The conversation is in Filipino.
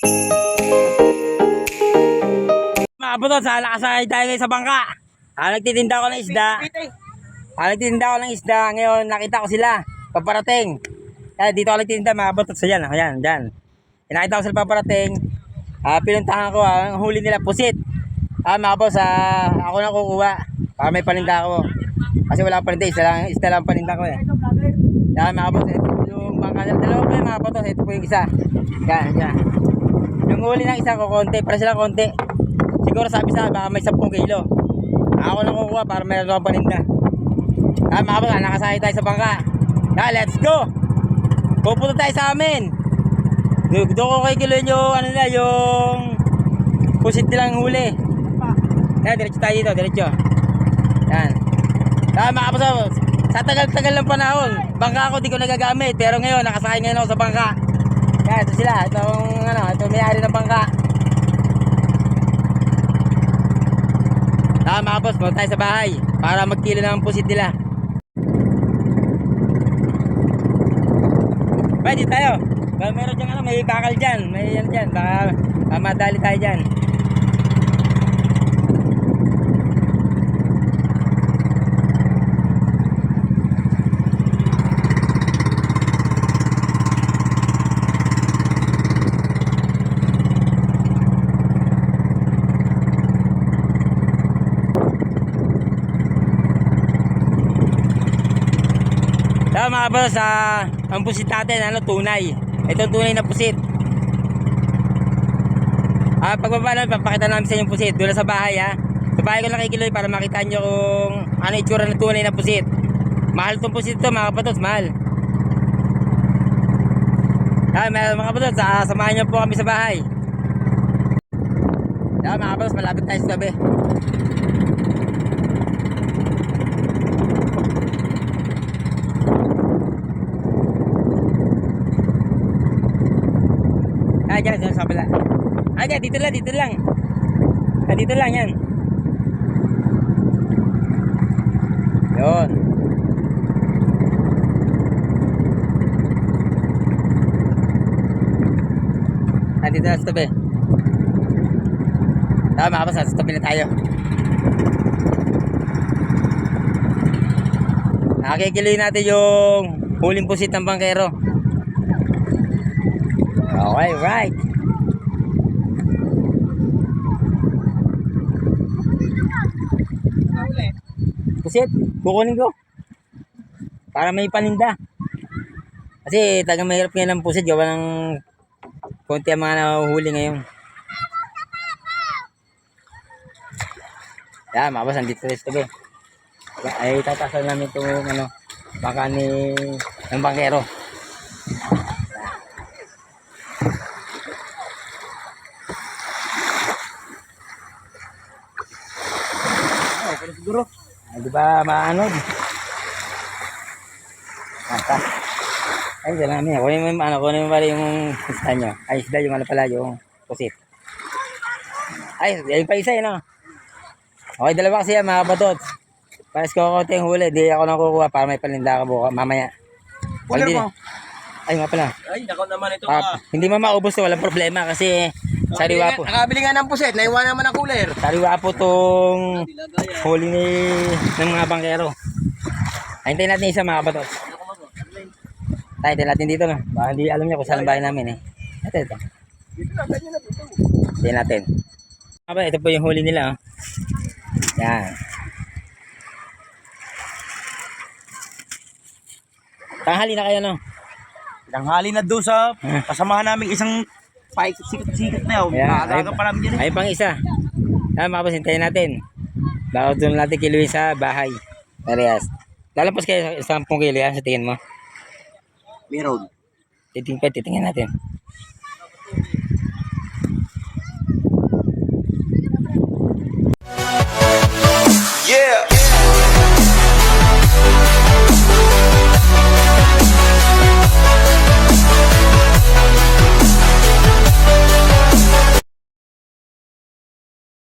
Mga butot, sa nakasakay tayo ngayon sa bangka. Ah, nagtitinda ako ng isda. Ah, nagtitinda ako ng isda. Ngayon, nakita ko sila. Paparating. Kaya dito ako nagtitinda, mga butot. So, yan, ayan, dyan. Nakita ko sila paparating. Ah, pinuntahan ko, ah, ang huli nila, pusit. Ah, mga boss, ah, ako na kukuha. Para may paninda ako. Kasi wala paninda, isa lang, isa lang paninda ko eh. Yan, mga boss, ito yung bangka. Dalawa po yung mga boss, ito po yung isa. Yan, yan. Yung huli ng isa ko. Para sila konti. Siguro sabi sa baka may 10 kilo. Ako na kukuha para meron akong paninda. Ah, mga boss, ah, nakasakay tayo sa bangka. Yeah, let's go! Pupunta tayo sa amin. Doon ko kay kilo yung, ano na, yung pusit nilang huli. Yan, diretso tayo dito, diretso. Yan. Ah, mga boss, ah, sa tagal-tagal ng panahon, bangka ako di ko nagagamit. Pero ngayon, nakasakay ngayon ako sa bangka. Yan, ito sila. Itong, ano, ito may-ari ng bangka. Ah, mga boss, punta tayo sa bahay para magkilo ng pusit nila. Di tayo. Ba, meron dyan ano, may bakal dyan. May ano dyan, baka, baka madali tayo dyan. Kaya mga boss, ah, ang pusit natin, ano, tunay. Ito tunay na pusit. Ah, pagbaba namin, papakita namin sa inyo yung pusit. Doon na sa bahay, ha. Sa bahay ko lang kikiloy para makita nyo kung ano itsura ng tunay na pusit. Mahal tong pusit to, mga kapatos, mahal. Ah, mga kapatos, ah, samahan nyo po kami sa bahay. Kaya mga kapatos, malapit tayo sa gabi. Ah, dyan, dyan sa kabila. Ah, dyan, dito lang, dito lang. Ah, dito lang, yan. Yun. Ah, dito na sa tabi. Tama, mga sa tabi na tayo. Nakikili natin yung huling pusit ng bangkero. Okay, right. Pusit, kukunin ko. Para may paninda. Kasi tagang mahirap ngayon ng pusit. Gawa ng konti ang mga nahuhuli ngayon. Yan, mga boss, andito sa tabi. Ay, tatasan namin itong ano, baka ni ng bangkero. Siguro. Ah, di ba maano? Mata. Ay, dala namin. Kunin mo yung ano, kunin mo pala yung isda nyo. Ay, isda yung ano pala, yung pusit. Ay, yung pa isa yun, no? Okay, dalawa kasi yan, mga batots. Pares ko konti yung huli, di ako nakukuha para may paninda ka buka mamaya. Hindi- mo. Ay, nga pala. Ay, nako naman ito Ah, hindi mo maubos to, walang problema kasi sariwa po. Nakabili nga ng puset, naiwan naman ang cooler. Sariwa po tong huli ni ng mga bangkero. Ay, hintayin natin isa mga kabatos. Tayo, hintayin natin dito na. Baka hindi alam niya kung saan ang bahay namin eh. Ito, ito. Dito na, ganyan na dito. Hintayin natin. Aba, ito po yung huli nila. Oh. Yan. Tanghali na kayo, no? Tanghali na doon sa kasamahan namin isang sikat-sikat na yun. Ayan, Nakakaga pa namin yan eh. Ay, pang isa. Yan, mga hintayin natin. Baka doon natin kiluin sa bahay. Parehas. Lalapas kayo sa 10 kilo yan sa tingin mo. Meron. Titingnan, titingnan natin.